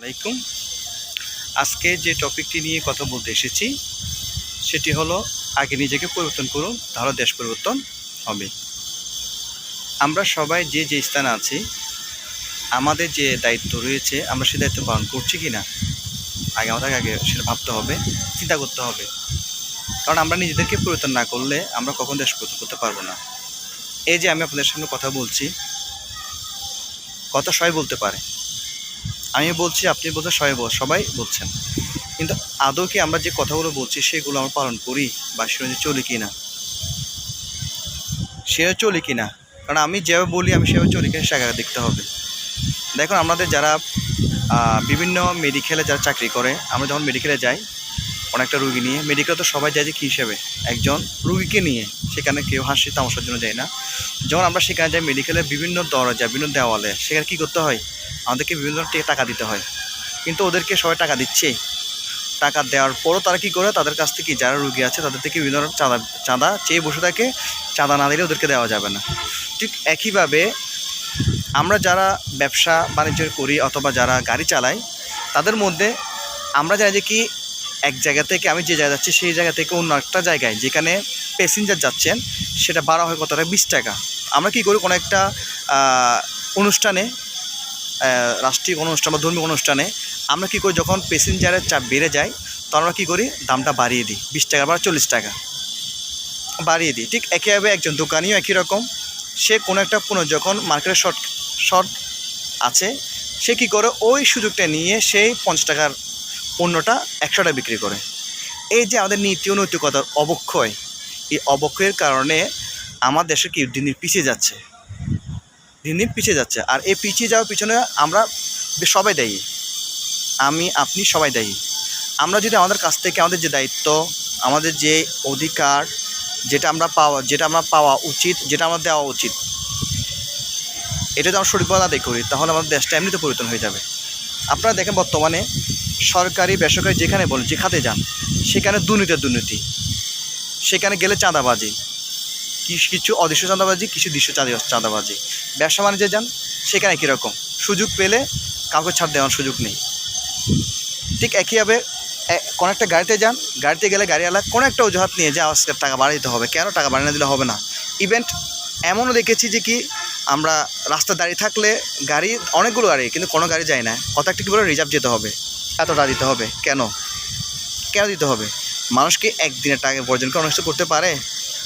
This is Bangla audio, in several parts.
আলাইকুম। আজকে যে টপিকটি নিয়ে কথা বলতে এসেছি, সেটি হলো, আগে নিজেকে পরিবর্তন করুন, তাহলে দেশ পরিবর্তন হবে। আমরা সবাই যে যে স্থানে আছি, আমাদের যে দায়িত্ব রয়েছে, আমরা সে দায়িত্ব পালন করছি কি না আগে আমাদের আগে সেটা ভাবতে হবে, চিন্তা করতে হবে। কারণ আমরা নিজেদেরকে পরিবর্তন না করলে আমরা কখন দেশ পরিবর্তন করতে পারব না। এই যে আমি আপনাদের সামনে কথা বলছি, কথা সবাই বলতে পারে। আমি বলছি, আপনি বলছেন সবাই সবাই বলছেন। কিন্তু আদৌ কি আমরা যে কথাগুলো বলছি, সেগুলো আমরা পালন করি বা সে অনুযায়ী চলি কি না সে চলি কি না কারণ আমি যেভাবে বলি, আমি সেভাবে চলি কিনা সেটা দেখতে হবে। দেখুন, আমাদের যারা বিভিন্ন মেডিকেলে যারা চাকরি করে, আমরা যখন মেডিকেলে যাই, অনেকটা রুগী নিয়ে মেডিকেলে তো সবাই যায় যে কী হিসেবে? একজন রুগীকে নিয়ে, সেখানে কেউ হাসি তামাশার জন্য যায় না। যখন আমরা সেখানে যাই মেডিকেলের বিভিন্ন দরজা, বিভিন্ন দেওয়ালে, সেখানে কী করতে হয়? আমাদেরকে বিভিন্ন ধরনের টাকা দিতে হয়। কিন্তু ওদেরকে সবাই টাকা দিচ্ছে। টাকা দেওয়ার পরও তারা কী করে? তাদের কাছ থেকে যারা রুগী আছে, তাদের থেকে বিভিন্ন ধরনের চাঁদা চাঁদা চেয়ে বসে থাকে। চাঁদা না দিলে ওদেরকে দেওয়া যাবে না। ঠিক একইভাবে আমরা যারা ব্যবসা বাণিজ্য করি অথবা যারা গাড়ি চালাই, তাদের মধ্যে আমরা জানি যে কি এক জায়গা থেকে আমি যে জায়গায় যাচ্ছি, সেই জায়গা থেকে অন্য একটা জায়গায় যেখানে প্যাসেঞ্জার যাচ্ছেন, সেটা বাড়া হয় কত টাকা? বিশ টাকা। আমরা কি করি? কোনো একটা অনুষ্ঠানে রাষ্ট্রীয় কোনো অনুষ্ঠান বা ধর্মীয় অনুষ্ঠানে আমরা কী করি, যখন প্যাসেঞ্জারের চাপ বেড়ে যায় তখন আমরা কী করি, দামটা বাড়িয়ে দিই, বিশ টাকা বা চল্লিশ টাকা। বাড়িয়ে দিই। ঠিক একইভাবে একজন দোকানিও একই রকম। সে কোনো একটা পণ্য যখন মার্কেটে শর্ট শর্ট আছে, সে কী করে, ওই সুযোগটা নিয়ে সেই পঞ্চাশ টাকার পণ্যটা একশো টাকা বিক্রি করে। এই যে আমাদের নীতি ও নৈতিকতার অবক্ষয়, এই অবক্ষয়ের কারণে আমার দেশে কি দিন দিন পিছিয়ে যাচ্ছে। দিন দিন পিছিয়ে যাচ্ছে। আর এই পিছিয়ে যাওয়ার পিছনে আমরা সবাই দায়ী। আমি, আপনি সবাই দায়ী। আমরা যদি আমাদের কাছ থেকে আমাদের যে দায়িত্ব, আমাদের যে অধিকার, যেটা আমরা পাওয়া, যেটা আমরা পাওয়া উচিত, যেটা আমরা দেওয়া উচিত, এটা যদি আমরা সঠিকভাবে আদায় করি, তাহলে আমাদের দেশটা এমনিতে পরিবর্তন হয়ে যাবে। আপনারা দেখেন বর্তমানে সরকারি, বেসরকারি যেখানে বলেন, যে খাতে যান, সেখানে দুর্নীতির দুর্নীতি। সেখানে গেলে চাঁদাবাজি। কিছু কিছু অদৃশ্য চাঁদাবাজি, কিছু দৃশ্য চাঁদা চাঁদাবাজি। ব্যবসা বাণিজ্যে যান, সেখানে কীরকম সুযোগ পেলে কাউকে ছাড় দেওয়ার সুযোগ নেই। ঠিক একইভাবে কোনো একটা গাড়িতে যান, গাড়িতে গেলে গাড়িওয়ালা কোনো একটা অজুহাত নিয়ে যে আজকে টাকা বাড়িয়ে দিতে হবে। কেন টাকা বাড়িয়ে দিলে হবে না? ইভেন্ট এমনও দেখেছি যে কি, আমরা রাস্তা দাঁড়িয়ে থাকলে গাড়ি, অনেকগুলো গাড়ি, কিন্তু কোনো গাড়ি যায় না। কত একটা কী বলে রিজার্ভ যেতে হবে। এতটা দিতে হবে। কেন? কেন দিতে হবে? মানুষকে একদিনের টাকা করে অনেক করতে পারে?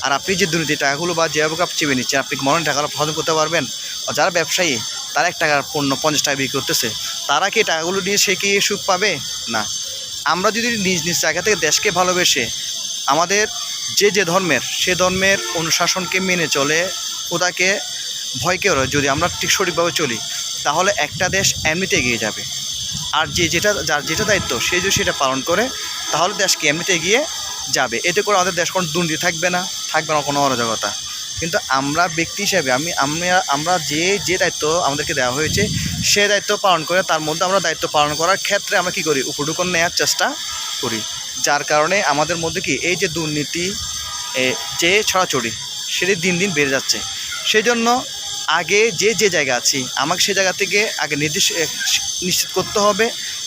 আর আপনি যে দুর্নীতি টাকাগুলো বা যেভাবে আপনি চেপে নিচ্ছেন, আপনি মনে টাকাগুলো হজম করতে পারবেন? আর যারা ব্যবসায়ী, তারা এক টাকার পণ্য পঞ্চাশ টাকা বিক্রি করতেছে, তারা কি টাকাগুলো নিয়ে সে কি সুখ পাবে? না। আমরা যদি নিজ নিজ জায়গা থেকে দেশকে ভালোবেসে আমাদের যে যে ধর্মের, সে ধর্মের অনুশাসনকে মেনে চলে ওটাকে ভয় কেউ যদি আমরা ঠিক সঠিকভাবে চলি, তাহলে একটা দেশ এমনিতে এগিয়ে যাবে। আর যে যেটা, যার যেটা দায়িত্ব, সে যদি সেটা পালন করে, তাহলে দেশকে এমনিতে এগিয়ে যাবে। এতে করে আমাদের দেশ কোনো দুর্নীতি থাকবে না। থাকবে না কোনো অরাজকতা। কিন্তু আমরা ব্যক্তি হিসেবে আমি আমরা আমরা যে যে দায়িত্ব আমাদেরকে দেওয়া হয়েছে, সে দায়িত্ব পালন করে তার মধ্যে আমরা দায়িত্ব পালন করার ক্ষেত্রে আমরা কী করি? উপটুকন নেওয়ার চেষ্টা করি। যার কারণে আমাদের মধ্যে কি, এই যে দুর্নীতি যে ছড়াছড়ি, সেটি দিন দিন বেড়ে যাচ্ছে। সেই জন্য আগে যে যে জায়গা আছি, আমাকে সে জায়গা থেকে আগে নির্দিষ্ট নিশ্চিত করতে হবে।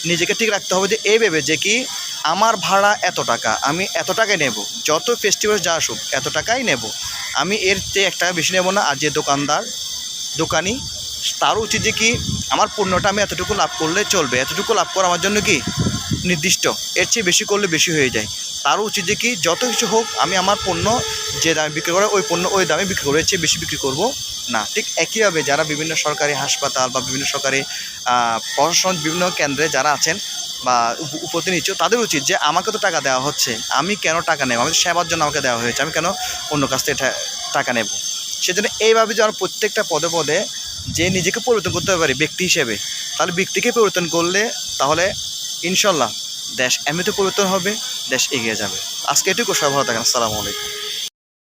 নিজেকে ঠিক রাখতে হবে যে এই ভেবে যে কি আমার ভাড়া এত টাকা, আমি এত টাকায় নেব। যত ফেস্টিভ্যাল যা আসুক, এত টাকাই নেব। আমি এর চেয়ে এক টাকা বেশি নেব না। আর যে দোকানদার, দোকানি তারও উচিত যে কি, আমার পণ্যটা আমি এতটুকু লাভ করলে চলবে। এতটুকু লাভ করা আমার জন্য কি, নির্দিষ্ট। এর চেয়ে বেশি করলে বেশি হয়ে যায়। তারও উচিত যে কি, যত কিছু হোক, আমি আমার পণ্য যে দামে বিক্রি করে, ওই পণ্য ওই দামে বিক্রি করে চেয়ে বেশি বিক্রি করব। না, ঠিক একইভাবে যারা বিভিন্ন সরকারি হাসপাতাল বা বিভিন্ন সরকারি প্রশাসন, বিভিন্ন কেন্দ্রে যারা আছেন বা উপ- উপতিনিধিত্ব তাদের উচিত যে আমাকে তো টাকা দেওয়া হচ্ছে, আমি কেন টাকা নেব? আমি সেবার জন্য আমাকে দেওয়া হয়েছে, আমি কেন অন্য কাছ থেকে টাকা নেব? সেজন্য এইভাবে যে যেন প্রত্যেকটা পদে পদে যে নিজেকে পরিবর্তন করতে পারি, ব্যক্তি হিসেবে, তাহলে ব্যক্তিকে পরিবর্তন করলে তাহলে ইনশাল্লাহ দেশ এমনিতে পরিবর্তন হবে, দেশ এগিয়ে যাবে। আজকে এটুকু, সবাই ভালো থাকেন, আসসালামু আলাইকুম।